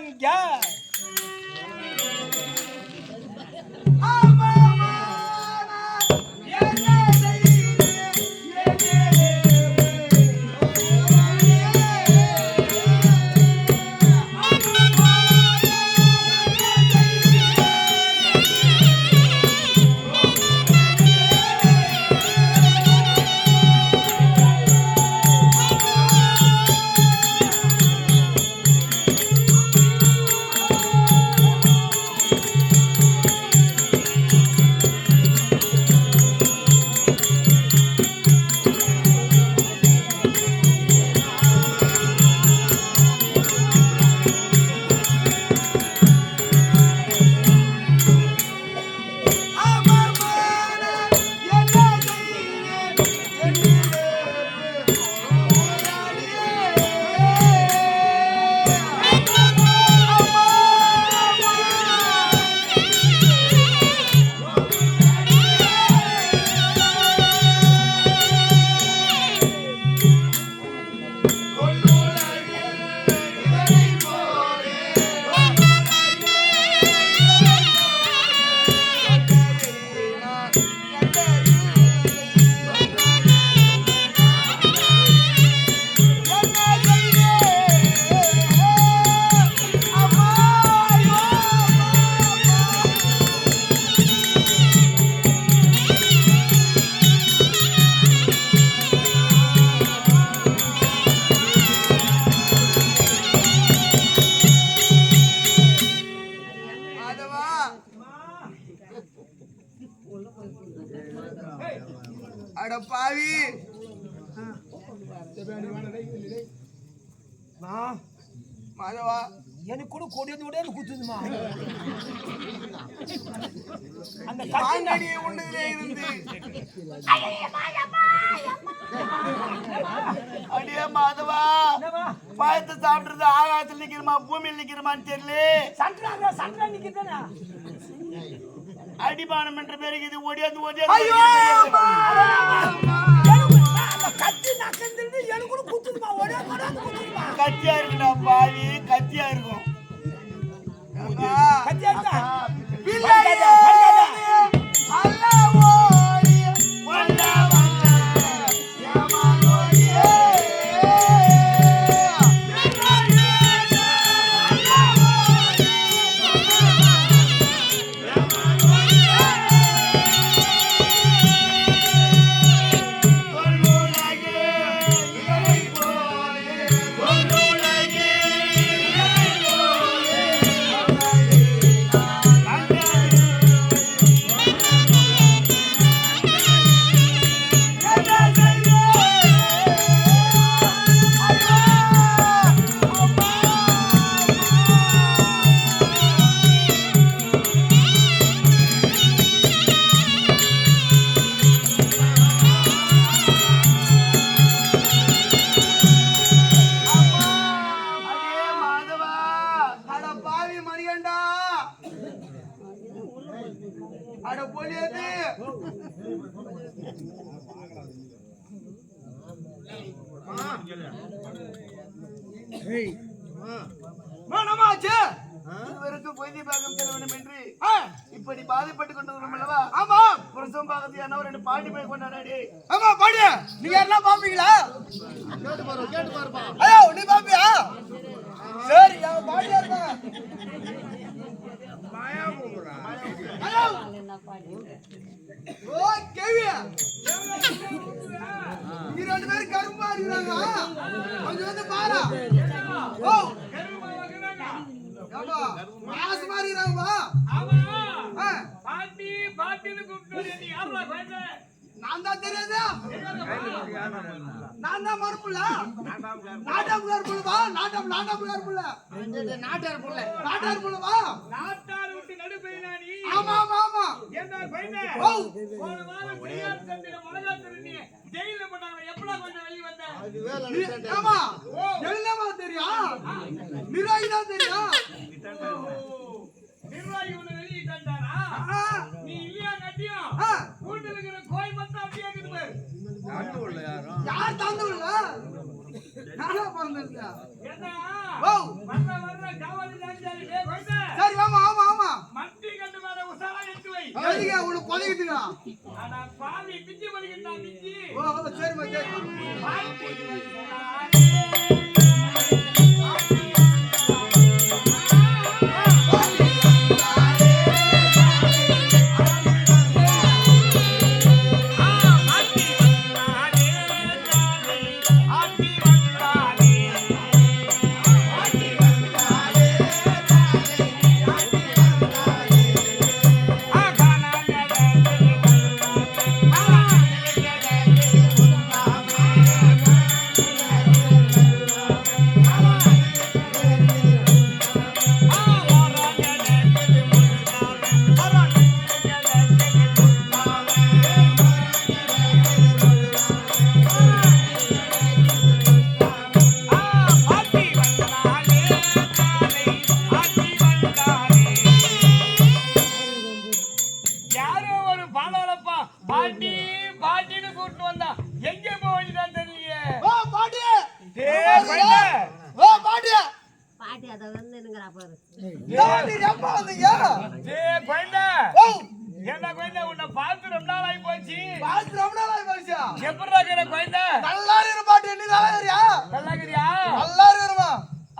நான் யார் மாதவா எனக்கு கூட கொடியது விட குத்துதுமா அந்த காங்கடி உண்டதிலே இருந்து அடியே மாதவா? பாயத்தை சாப்பிடுறது ஆகாயத்தில் நிக்கிறமா பூமியில் நிக்கிறமான்னு தெரியல சண்டை சண்டை நிக்குதானே அடிபானம் என்ற பேருக்கு இது ஒடியாந்து ஒடியாந்து கத்தி நக்கந்திருந்து எனக்கு கூட குத்துதுமா? ஒரே குத்துதுமா? கத்தியா இருக்குடா பாவி கத்தியா இருக்கும். ஏங்கா? கத்தியா இருக்கா பிள்ளையே, அட பொலியது மனமாச்சு இதுவரைக்கும் பொய்தி பாகம் பெற வேண்டும் என்று இப்படி பாதிப்பட்டு கொண்டு வரும் அல்லவா? ஆமா. புருஷம் பாகத்து என்ன ரெண்டு பாட்டி போய் கொண்டாடி ஆமா பாடி நீங்க யாரெல்லாம் பாப்பீங்களா? கேட்டு பாரு கேட்டு பாருப்பா. ஐயோ நீ பாப்பியா? சரி அவன் பாடியா இருப்பான் ஹலோ ஓ கேவியா நீ ரெண்டு பேரும் கரும்பா இருக்கிறாங்க கொஞ்சம் வந்து பாரா ஓ ஏம்பா, மாசமா இருக்கிறாங்கப்பா ஆ, பாட்டி பாட்டின்னு கூப்பிட்டு நீ யாரா குழந்தை நான் தான் தெரியாதா? நான் தான் மறுப்புல நாட்டாப்புகார் புள்ளவா நாட்டம் நாட்டாப்புகார் புள்ள நாட்டார் புள்ள. நாட்டார் புள்ளவா நாட்டார் விட்டு நடுப்பையினா நீ ஆமா ஆமா ஆமா. என்ன குழந்தை ஓ. வாரம் பெரியார் சந்திர ஜெயில கொஞ்சம் வெளிய வந்த? ஆமா. என்னமா தான் நிர்வாகி நீ இல்லையா கட்டியும் ஆ, வீட்டுல இருக்கிற கோய் மட்டும் அப்படியே இருக்குது பாரு யார் தந்துள்ள நானா ஓ வர்ற வர்ற காவலி சரி ஆமா ஆமா ஆமா மண்டி கண்டு மேல உசாரா எடுத்து வை. எதுக்கு உனக்கு கொதிக்குதுங்க ஆனா பாவி மிஞ்சி வலிக்கிட்டா மிஞ்சி ஓ ஓ, சரிம்மா பாரு என்ன கொய்னா, உன்னை பார்த்து ரொம்ப நாள் ஆகி போச்சு. பாட்டி ரொம்ப நாள் ஆகி போச்சா இருக்கிற? நல்லா இரு பாட்டி நீ நல்லா இருக்கியா? நல்லா இருக்கிறியா? நல்லா இருமா.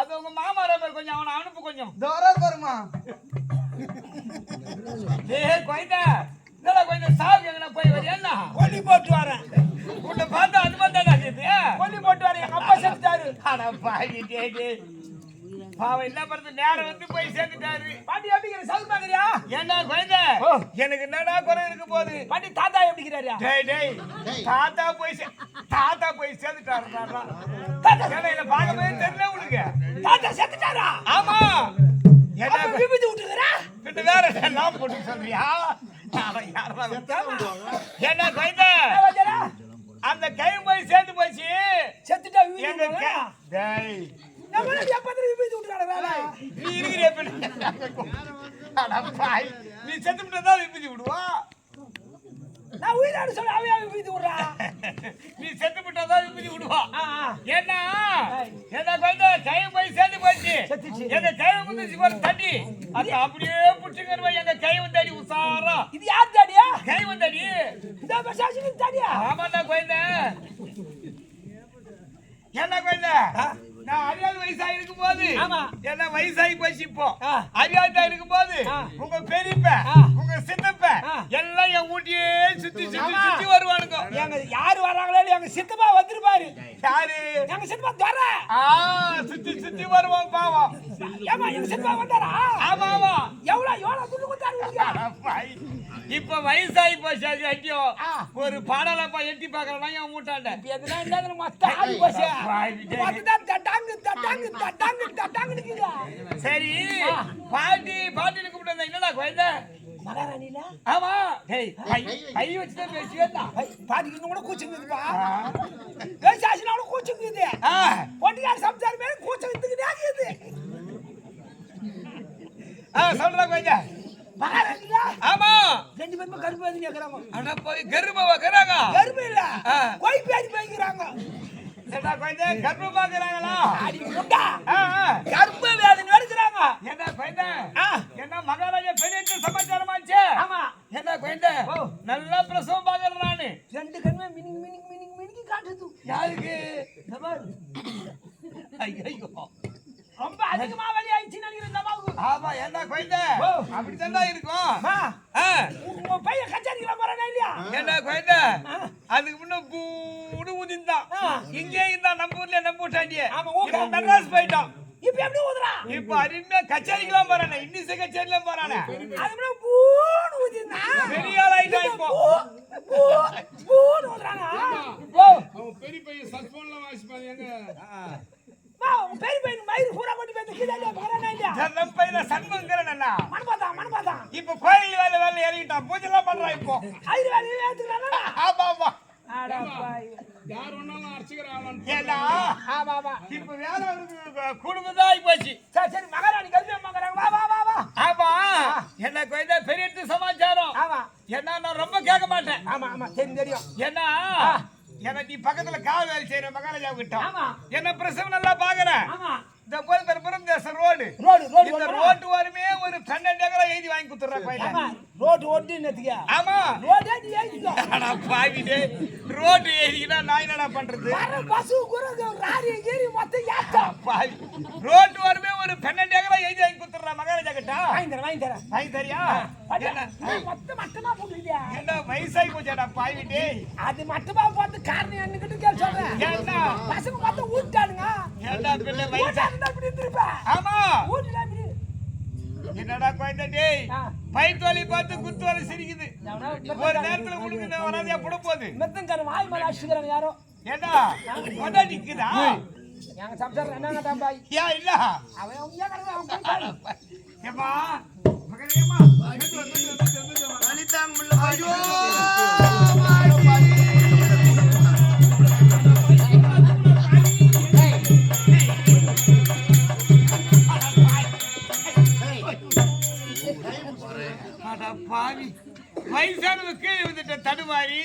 அது உங்க மாமா இருப்பார் கொஞ்சம் அவனை அனுப்பு கொஞ்சம். தோரா பாருமா. டேய், கொய்னா. என்னடா கொய்னா, சாவுக்கு எங்கனா போய் வரியா கொல்லி போட்டு வரேன். உன்னை பார்த்தா அது மாதிரி தான் கொல்லி போட்டு வரேன். எங்க அப்பா செத்துட்டாரு. அட பாவி டேய், டேய். பாவம் என்ன பண்றது? நேரம் வந்து போய் சேர்ந்துட்டாரு. பாட்டி எப்படிங்கிற சவுண்ட் பாக்குறியா ஏண்டா குழந்தை? எனக்கு என்னடா குறை இருக்க போகுது? பாட்டி தாத்தா எப்படிங்கிறாரு டேய் டேய் தாத்தா போய் சே- தாத்தா போய் சேர்ந்துட்டாரு தாத்தா ஏன்னா என்ன பார்க்கவே தெரியல உனக்கு தாத்தா சேர்ந்துட்டாரா? ஆமா. என்ன விபத்து விட்டுக்கிறா பின்ன வேற எல்லாம் போட்டு சொல்றியா? என்ன குழந்தை அந்த கை போய் சேர்ந்து போச்சு. செத்துட்டா டேய். நீ பாய் நீ? செத்து தான் விபதி விடுவா? நான் உயிரோடு சொல்ல அவையா விபத்து விடுறா? நீ செத்து தான் விபதி விடுவா? ஏன்னா என்ன? குழந்தை கை போய் சேர்ந்து போச்சு. எங்க கை முந்திச்சு போற தண்ணி. அது அப்படியே புடிச்சுக்கிறவா எங்க கை வந்தடி உசாரா இது யார் தாடியா கை வந்தடி இந்த பசாசினி தாடியா ஆமாண்டா குழந்தை. என்ன குழந்தை? நான் அறியாத வயசாகி இருக்கும் போது. என்ன வயசாகி போச்சு இப்போ ஆ. அறியாதா இருக்கும் போது. உங்க பெரியப்ப. உங்க சித்தப்ப ஆ. எல்லாம் என் ஊட்டியே சுத்தி சுத்தி. சுத்தி வருவானுங்க எங்க யாரு வராங்களோ எங்க சித்தப்பா வந்துருப்பாரு. யாரு? எங்க சித்தப்பா தர. ஆ சுத்தி சுத்தி வருவான் பாவம். ஏமா எங்க சித்தப்பா வந்தாரா? ஆமா ஆமா. எவ்வளவு எவ்வளவு துண்டு கொடுத்தாரு. இப்ப வயசாகி போச்சு அது ஐயோ. ஒரு பாடலப்பா எட்டி பாக்குறேன்னா என் மூட்டாண்ட எதுனா இருந்தாலும் மொத்தம் ஆகி போச்சு. மொத்தம் தட்டாங்கு, தட்டாங்கு, தட்டாங்கு, தட்டாங்கு. சரி பாட்டி பாட்டின்னு கூப்பிட்டு வந்தா என்னடா குழந்தை? மகாராணில? ஆமா டேய் கை கை வச்சு தான் பேசியேடா இன்னும் கூட கூச்சங்குதுப்பா. ஏய், சாசினா கூட கூச்சங்குது. ஆ பொட்டிக்கார சம்சாரம் மேல வித்துக்கிட்டே இருக்குது. ஆ சொல்றா கொஞ்சம் மகாராணில? ஆமா ரெண்டு பேருமே கருப்பு வந்து கேக்குறாங்க. அட போய் கர்ப்பமா வைக்கறாங்க கருப்பு இல்ல. கொய் பேடி போய்க்கிறாங்க. என்னடா கொஞ்சம் கர்ப்பமா வைக்கறாங்களா அடி முட்டா. கர்ப்ப வேதனை எடுக்கிறாங்க. என்ன கொஞ்சம் நல்லா பிரசவம் பாக்குறேன் நானு ரெண்டு கண்ணுமே மினிங் மினிங் மினிங் மினிங்கி காட்டுது. யாருக்கு. ஐயோ ரொம்ப அதிகமா வலி ஆயிடுச்சுன்னு நினைக்கிறேன் இந்த அம்மாவுக்கு. ஆமா என்ன கொஞ்சம் ஓ. அப்படித்தான் இருக்கும் அம்மா, ஆ. உங்க பையன் கச்சேரிக்கெல்லாம் போறானா இல்லையா? என்ன கொஞ்சம் அதுக்கு முன்ன பூடு ஊதிந்தான். இங்கே இருந்தான் நம்ம ஊர்ல நம்ம ஊட்டாண்டியே ஆமா, மெட்ராஸ் போயிட்டான் இப்ப எப்படி ஊதுறான்? இப்ப அருமையா கச்சேரிக்கெல்லாம் போறானே இன்னிசை கச்சேரிலாம் போறானே அது முன்ன பூன்னு ஊதிருந்தான். பெரிய ஆள் ஆயிட்டான் இப்போ பூ, பூ, பூன்னு ஊதுறானா? அவன் பெரிய பையன் சல்போன்ல வாசிப்பான் எங்க அம்மா, உங்க பெரிய பையனுக்கு மயிர் பூரா கொண்டு இந்த கீழே போறானா இல்லையா? நம்ம பையன சண்முகங்கிறன் அண்ணா மணப்பாத்தான், மணப்பாத்தான். இப்ப கோயில் வேலை வேலை இறங்கிட்டான் பூஜை எல்லாம் பண்றான் இப்போ ஐயர் வேலையை ஏத்துக்கிறானா? ஆமா ஆமா. யார் வேணாலும் அர்ச்சகர் ஆகலாம் ஆமா, ஆமா. இப்ப வேலை அவனுக்கு குடும்பம் தான் ஆகி போச்சு. சரி, சரி, மகாராணி கல்வி அம்மாங்கிறாங்க. வா, வா, வா, வா. ஆமா. என்ன பெரிய இடத்து சமாச்சாரம். ஆமா, என்ன நான் ரொம்ப கேட்க மாட்டேன். ஆமா, ஆமா, தெரியும், தெரியும். ஏன்னா ஏன்னா நீ பக்கத்துல வேலை செய்யற மகாராஜா கிட்ட. ஆமா. என்ன பிரசவம் நல்லா பாக்குற? ஆமா. இந்த கோயம்புத்தூர் தேசம் ரோடு. ரோடு ரோடு இந்த ரோடு ரோட்டு வருமே ஒரு பன்னெண்டு ஏக்கரா எழுதி வாங்கி குத்துற ஆமா பையன் ரோடு ஓட்டினதுக்கு ஆமா. ரோடே நீ எழுதிக்கோ. அடா பாவிடே. ரோட்டு எழுதிக்கிட்டா நான் என்னடா பண்றது? வர பசு குரங்கு ராரி கீரி மொத்தம் ஏத்தம். பாவி. ரோட்டு வருமே ஒரு பன்னெண்டு ஏக்கரா எழுதி வாங்கி குத்துற மகாராஜா கிட்ட? வாங்கி தரேன் வாங்கி தரேன். வாங்கி தரியா? மொத்தம் மட்டமா போட்டுக்கிட்டியா என்ன வயசாகி போச்சாடா பாவிட்டே அது மட்டமா பார்த்து காரணம் என்னகிட்ட கேள் சொல்றேன். ஏண்டா? பசங்க மொத்தம் ஊட்டானுங்க ஏண்டா பிள்ளை வயசா? ஊட்டானுங்க இப்படி ஆமா. ஊட்டுல இப்படி. என்னடா குழந்தை டேய். பைத்தோலி பார்த்து குத்துவாலி சிரிக்குது. ஒரு நேரத்துல உனக்கு வராதியா புட போகுது மெத்தங்காரன் வாய் மேல அடிச்சுக்கிறான் யாரோ. ஏண்டா? கொண்டா நிக்குதா? எங்க சம்சாரம் என்னங்க தம்பாய் ஏன் இல்ல. அவன் அவங்க. ஏமா மகனேமா வலிதாங்க முள்ள அட பாவி வயசானவ கீழே விழுந்துட்ட தடுமாறி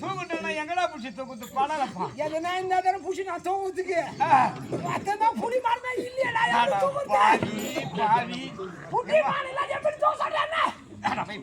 தூக்கிட்டா எங்கடா புடிச்சு தூக்குத்து படலப்பா. எதுனா இந்த தடவை புடிச்சு நான் தூங்குறதுக்கு. அதான் புடி மாறினா இல்லையடா பாவி பாவி. புடி மாறினா எப்படி தூங்க சொல்றானே அட போய்